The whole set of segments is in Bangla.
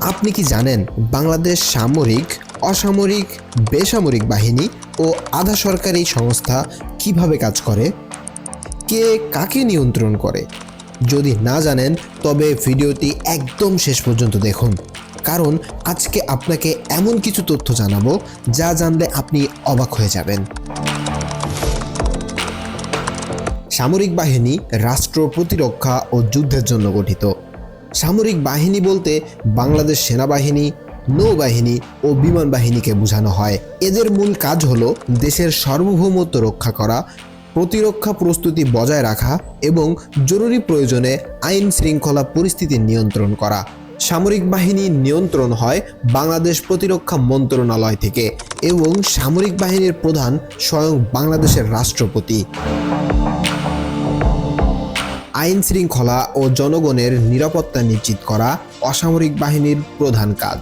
আপনি কি জানেন বাংলাদেশ সামরিক, অসামরিক, বেসামরিক বাহিনী ও আধা সরকারি সংস্থা কীভাবে কাজ করে? কে কাকে নিয়ন্ত্রণ করে? যদি না জানেন, তবে ভিডিওটি একদম শেষ পর্যন্ত দেখুন। কারণ আজকে আপনাকে এমন কিছু তথ্য জানাব যা জানলে আপনি অবাক হয়ে যাবেন। সামরিক বাহিনী রাষ্ট্র প্রতিরক্ষা ও যুদ্ধের জন্য গঠিত। সামরিক বাহিনী বলতে বাংলাদেশ সেনাবাহিনী, নৌবাহিনী ও বিমান বাহিনীকে বোঝানো হয়। এদের মূল কাজ হলো দেশের সার্বভৌমত্ব রক্ষা করা, প্রতিরক্ষা প্রস্তুতি বজায় রাখা এবং জরুরি প্রয়োজনে আইন শৃঙ্খলা পরিস্থিতি নিয়ন্ত্রণ করা। সামরিক বাহিনী নিয়ন্ত্রণ হয় বাংলাদেশ প্রতিরক্ষা মন্ত্রণালয় থেকে এবং সামরিক বাহিনীর প্রধান স্বয়ং বাংলাদেশের রাষ্ট্রপতি। আইন শৃঙ্খলা ও জনগণের নিরাপত্তা নিশ্চিত করা অসামরিক বাহিনীর প্রধান কাজ।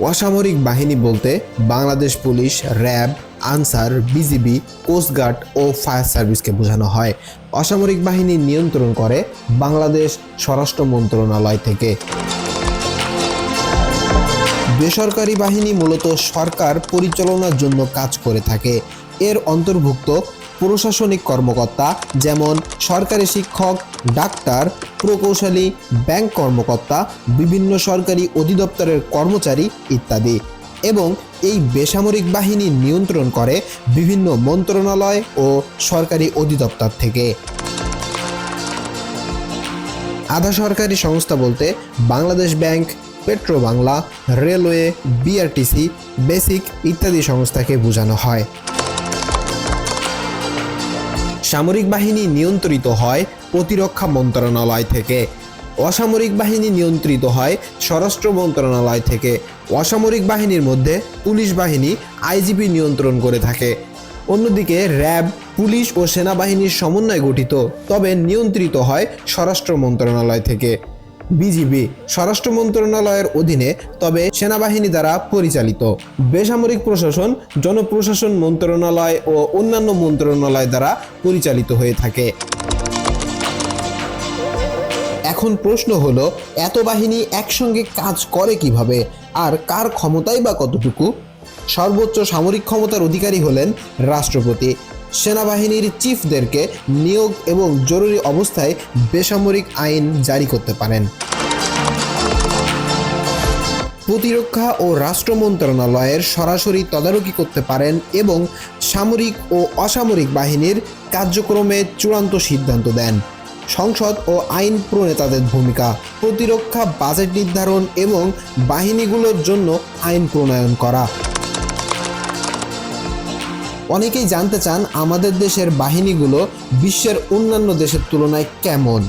অসামরিক বাহিনী বলতে Bangladesh police, RAB, Ansar, BGB coast guard ও ফায়ার সার্ভিসকে বোঝানো হয়। অসামরিক বাহিনী নিয়ন্ত্রণ করে বাংলাদেশ স্বরাষ্ট্র মন্ত্রণালয় থেকে। বেসরকারি বাহিনী মূলত সরকার পরিচালনার জন্য কাজ করে থাকে। এর অন্তর্ভুক্ত প্রশাসনিক কর্মকর্তা, যেমন সরকারি শিক্ষক, ডাক্তার, প্রকৌশলী, ব্যাংক কর্মকর্তা, বিভিন্ন সরকারি অধিদপ্তরের কর্মচারী ইত্যাদি এবং এই বেসামরিক বাহিনী নিয়ন্ত্রণ করে বিভিন্ন মন্ত্রণালয় ও সরকারি অধিদপ্তর থেকে। আধা সরকারি সংস্থা বলতে Bangladesh bank Petrobangla railway, BRTC, basic ইত্যাদি সংস্থাকে বোঝানো হয়। সামরিক বাহিনী নিয়ন্ত্রিত হয় প্রতিরক্ষা মন্ত্রণালয় থেকে। অসামরিক বাহিনী নিয়ন্ত্রিত হয় স্বরাষ্ট্র মন্ত্রণালয় থেকে। অসামরিক বাহিনীর মধ্যে পুলিশ বাহিনী, আইজিপি নিয়ন্ত্রণ করে থাকে। অন্যদিকে র্যাব, পুলিশ ও সেনাবাহিনীর সমন্বয়ে গঠিত, তবে নিয়ন্ত্রিত হয় স্বরাষ্ট্র মন্ত্রণালয় থেকে। বিজিবি, স্বরাষ্ট্র মন্ত্রণালয়ের অধীনে, তবে সেনাবাহিনী দ্বারা পরিচালিত। বেসামরিক প্রশাসন, জনপ্রশাসন মন্ত্রণালয় ও অন্যান্য মন্ত্রণালয় দ্বারা পরিচালিত হয়ে থাকে। এখন প্রশ্ন হলো, এত বাহিনী একসঙ্গে কাজ করে কীভাবে? আর কার ক্ষমতাই বা কতটুকু? সর্বোচ্চ সামরিক ক্ষমতার অধিকারী হলেন রাষ্ট্রপতি। সেনাবাহিনীর চিফদেরকে নিয়োগ এবং জরুরি অবস্থায় বেসামরিক আইন জারি করতে পারেন। প্রতিরক্ষা ও রাষ্ট্র মন্ত্রণালয়ের সরাসরি তদারকি করতে পারেন এবং সামরিক ও অসামরিক বাহিনীর কার্যক্রমে চূড়ান্ত সিদ্ধান্ত দেন। সংসদ ও আইন প্রণেতাদের ভূমিকা, প্রতিরক্ষা বাজেট নির্ধারণ এবং বাহিনীগুলোর জন্য আইন প্রণয়ন করা। অনেকেই জানতে চান আমাদের দেশের বাহিনীগুলো বিশ্বের অন্যান্য দেশের তুলনায় কেমন।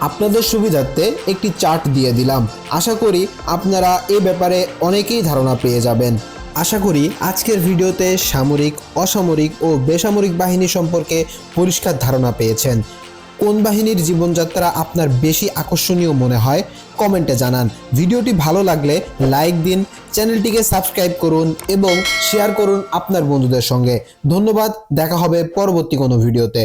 আপনাদের সুবিধার্থে একটি চার্ট দিয়ে দিলাম। আশা করি আপনারা এ ব্যাপারে অনেকেই ধারণা পেয়ে যাবেন। আশা করি আজকের ভিডিওতে সামরিক, অসামরিক ও বেসামরিক বাহিনী সম্পর্কে পরিষ্কার ধারণা পেয়েছেন। কোন বাহিনীর জীবনযাত্রা আপনার বেশি আকর্ষণীয় মনে হয়, কমেন্টে জানান। ভিডিওটি ভালো লাগলে লাইক দিন, চ্যানেলটিকে সাবস্ক্রাইব করুন এবং শেয়ার করুন আপনার বন্ধুদের সঙ্গে। ধন্যবাদ, দেখা হবে পরবর্তী কোনো ভিডিওতে।